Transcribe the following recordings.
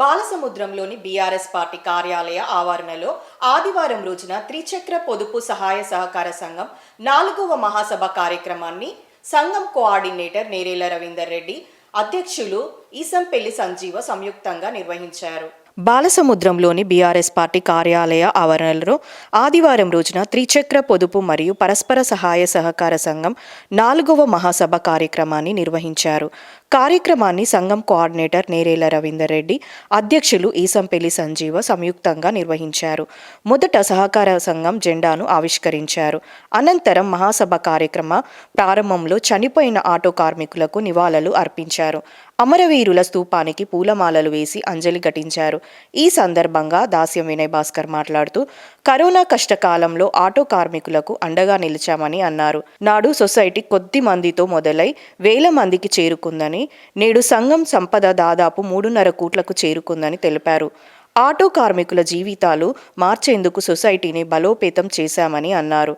బాలసముద్రంలోని BRS party కార్యాలయ ఆవరణలో ఆదివారం రోజున త్రిచక్ర పొదుపు సహాయ సహకార సంఘం నాలుగవ మహాసభ కార్యక్రమాన్ని సంఘం కోఆర్డినేటర్ నేరేల రవీందర్ రెడ్డి అధ్యక్షులు ఈసంపెల్లి సంజీవ సంయుక్తంగా నిర్వహించారు. బాలసముద్రంలోని బీఆర్ఎస్ పార్టీ కార్యాలయ ఆవరణలో ఆదివారం రోజున త్రిచక్ర పొదుపు మరియు పరస్పర సహాయ సహకార సంఘం నాలుగవ మహాసభ కార్యక్రమాన్ని నిర్వహించారు. కార్యక్రమాన్ని సంఘం కోఆర్డినేటర్ నేరేల రవీందర్ రెడ్డి అధ్యక్షులు ఈసంపెల్లి సంజీవ సంయుక్తంగా నిర్వహించారు. మొదట సహకార సంఘం జెండాను ఆవిష్కరించారు. అనంతరం మహాసభ కార్యక్రమ ప్రారంభంలో చనిపోయిన ఆటో కార్మికులకు నివాళులు అర్పించారు. అమరవీరుల స్తూపానికి పూలమాలలు వేసి అంజలి ఘటించారు. ఈ సందర్భంగా దాస్యం వినయ్ భాస్కర్ మాట్లాడుతూ కరోనా కష్టకాలంలో ఆటో కార్మికులకు అండగా నిలిచామని అన్నారు. నాడు సొసైటీ కొద్ది మందితో మొదలై వేల మందికి చేరుకుందని నేడు సంఘం సంపద దాదాపు మూడున్నర కోట్లకు చేరుకుందని తెలిపారు. ఆటో కార్మికుల జీవితాలు మార్చేందుకు సొసైటీని బలోపేతం చేశామని అన్నారు.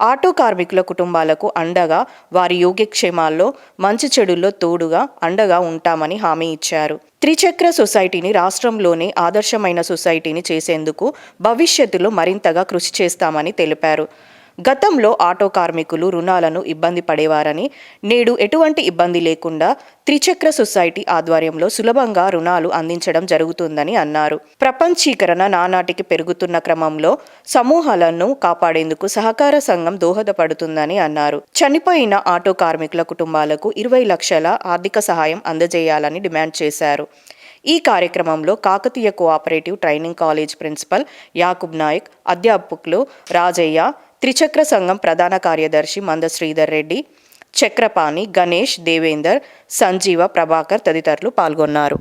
ఆటో కార్మికుల కుటుంబాలకు అండగా వారి యోగక్షేమాల్లో మంచి చెడుల్లో తోడుగా అండగా ఉంటామని హామీ ఇచ్చారు. త్రిచక్ర సొసైటీని రాష్ట్రంలోనే ఆదర్శమైన సొసైటీని చేసేందుకు భవిష్యత్తులో మరింతగా కృషి చేస్తామని తెలిపారు. గతంలో ఆటో కార్మికులు రుణాలను ఇబ్బంది పడేవారని నేడు ఎటువంటి ఇబ్బంది లేకుండా త్రిచక్ర సొసైటీ ఆధ్వర్యంలో సులభంగా రుణాలు అందించడం జరుగుతుందని అన్నారు. ప్రపంచీకరణ నానాటికి పెరుగుతున్న క్రమంలో సమూహాలను కాపాడేందుకు సహకార సంఘం దోహదపడుతుందని అన్నారు. చనిపోయిన ఆటో కార్మికుల కుటుంబాలకు ఇరవై లక్షల ఆర్థిక సహాయం అందజేయాలని డిమాండ్ చేశారు. ఈ కార్యక్రమంలో Kakatiya cooperative training college principal Yakub Naik అధ్యాపకులు రాజయ్య త్రిచక్ర సంఘం ప్రధాన కార్యదర్శి మంద శ్రీధర్ రెడ్డి చక్రపాణి గణేష్ దేవేందర్ సంజీవ ప్రభాకర్ తదితరులు పాల్గొన్నారు.